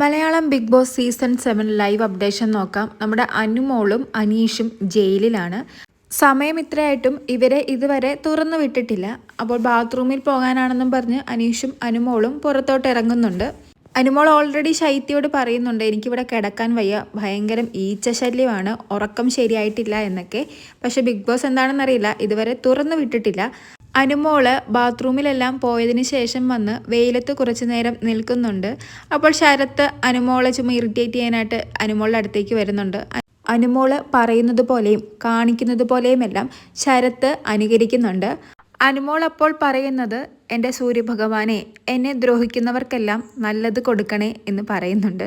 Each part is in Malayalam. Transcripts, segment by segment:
Malayalam Bigg Boss season seven live updation നോക്കാം. നമ്മുടെ അനുമോളും അനീഷും ജയിലിലാണ്. സമയം ഇത്രയായിട്ടും ഇവരെ ഇതുവരെ തുറന്നു വിട്ടിട്ടില്ല. അപ്പോൾ ബാത്റൂമിൽ പോകാനാണെന്നും പറഞ്ഞ് അനീഷും അനുമോളും പുറത്തോട്ട് ഇറങ്ങുന്നുണ്ട്. അനുമോൾ ഓൾറെഡി ശൈത്യോട് പറയുന്നുണ്ട് എനിക്കിവിടെ കിടക്കാൻ വയ്യ. ഭയങ്കരം ഈച്ചശല്യമാണ്. ഉറക്കം ശരിയായിട്ടില്ല എന്നൊക്കെ. പക്ഷേ ബിഗ് ബോസ് എന്താണെന്നറിയില്ല. ഇതുവരെ തുറന്നു വിട്ടിട്ടില്ല. അനുമോൾ ബാത്റൂമിലെല്ലാം പോയതിന് ശേഷം വന്ന് വെയിലത്ത് കുറച്ചു നേരം നിൽക്കുന്നുണ്ട്. അപ്പോൾ ശരത്ത് അനുമോളെ ചുമ്മാ ഇറിറ്റേറ്റ് ചെയ്യാനായിട്ട് അനുമോളുടെ അടുത്തേക്ക് വരുന്നുണ്ട്. അനുമോൾ പറയുന്നത് പോലെയും കാണിക്കുന്നത് പോലെയുമെല്ലാം ശരത്ത് അനുകരിക്കുന്നുണ്ട്. അനുമോൾ അപ്പോൾ പറയുന്നത് എന്റെ സൂര്യഭഗവാനെ എന്നെ ദ്രോഹിക്കുന്നവർക്കെല്ലാം നല്ലത് കൊടുക്കണേ എന്ന് പറയുന്നുണ്ട്.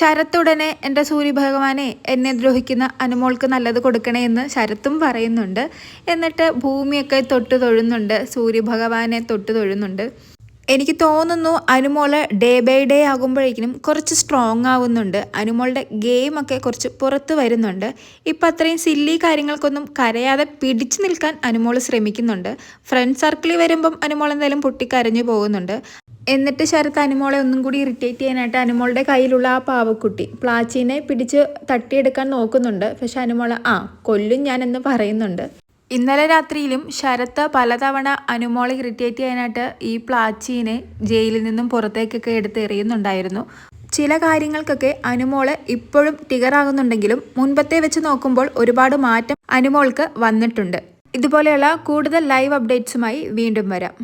ശരത്തുടനെ എന്റെ സൂര്യഭഗവാനെ എന്നെ ദ്രോഹിക്കുന്ന അനുമോൾക്ക് നല്ലത് കൊടുക്കണേ എന്ന് ശരത്തും പറയുന്നുണ്ട്. എന്നിട്ട് ഭൂമിയൊക്കെ തൊട്ട് തൊഴുന്നുണ്ട് സൂര്യഭഗവാനെ തൊട്ട് തൊഴുന്നുണ്ട് എനിക്ക് തോന്നുന്നു അനുമോൾ ഡേ ബൈ ഡേ ആകുമ്പോഴേക്കും കുറച്ച് സ്ട്രോങ് ആവുന്നുണ്ട്. അനുമോളുടെ ഗെയിമൊക്കെ കുറച്ച് പുറത്ത് വരുന്നുണ്ട്. ഇപ്പം അത്രയും സില്ലി കാര്യങ്ങൾക്കൊന്നും കരയാതെ പിടിച്ചു നിൽക്കാൻ അനുമോൾ ശ്രമിക്കുന്നുണ്ട്. ഫ്രണ്ട് സർക്കിളിൽ വരുമ്പം അനുമോൾ എന്തായാലും പൊട്ടിക്കരഞ്ഞു പോകുന്നുണ്ട്. എന്നിട്ട് ശരത്ത് അനുമോളെ ഒന്നും കൂടി ഇറിറ്റേറ്റ് ചെയ്യാനായിട്ട് അനുമോളുടെ കയ്യിലുള്ള ആ പാവക്കുട്ടി പ്ലാച്ചീനെ പിടിച്ച് തട്ടിയെടുക്കാൻ നോക്കുന്നുണ്ട്. പക്ഷെ അനുമോൾ ആ കൊല്ലും ഞാനെന്ന് പറയുന്നുണ്ട്. ഇന്നലെ രാത്രിയിലും ശരത്ത് പലതവണ അനുമോളെ ഇറിറ്റേറ്റ് ചെയ്യാനായിട്ട് ഈ പ്ലാച്ചീനെ ജയിലിൽ നിന്നും പുറത്തേക്കൊക്കെ എടുത്ത് എറിയുന്നുണ്ടായിരുന്നു. ചില കാര്യങ്ങൾക്കൊക്കെ അനുമോൾ ഇപ്പോഴും ടിഗറാകുന്നുണ്ടെങ്കിലും മുൻപത്തെ വെച്ച് നോക്കുമ്പോൾ ഒരുപാട് മാറ്റം അനുമോൾക്ക് വന്നിട്ടുണ്ട്. ഇതുപോലെയുള്ള കൂടുതൽ ലൈവ് അപ്ഡേറ്റ്സുമായി വീണ്ടും വരാം.